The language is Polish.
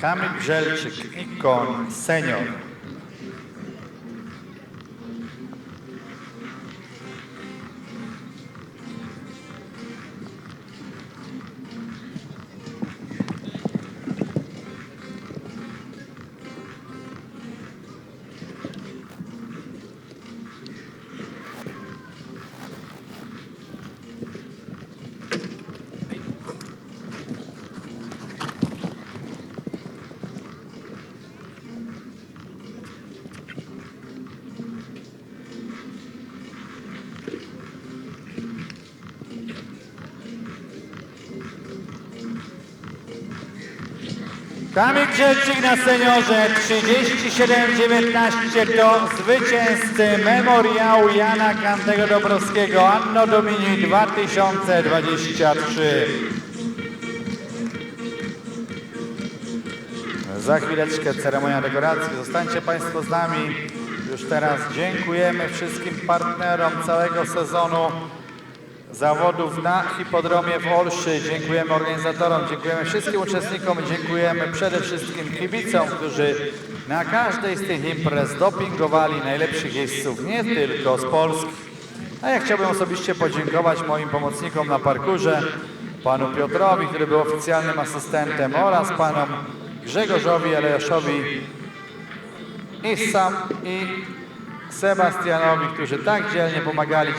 Kamil Grzelczyk, Ikon Senior. Kamil Grzelczyk na seniorze 37-19 do zwycięzcy memoriału Jana Kantego Dobrowskiego Anno Domini 2023. Za chwileczkę ceremonia dekoracji. Zostańcie Państwo z nami. Już teraz dziękujemy wszystkim partnerom całego sezonu zawodów na hipodromie w Olszy. Dziękujemy organizatorom, dziękujemy wszystkim uczestnikom, dziękujemy przede wszystkim kibicom, którzy na każdej z tych imprez dopingowali najlepszych jeźdźców, nie tylko z Polski. A ja chciałbym osobiście podziękować moim pomocnikom na parkurze, panu Piotrowi, który był oficjalnym asystentem oraz panom Grzegorzowi Alejoszowi i sam i Sebastianowi, którzy tak dzielnie pomagali.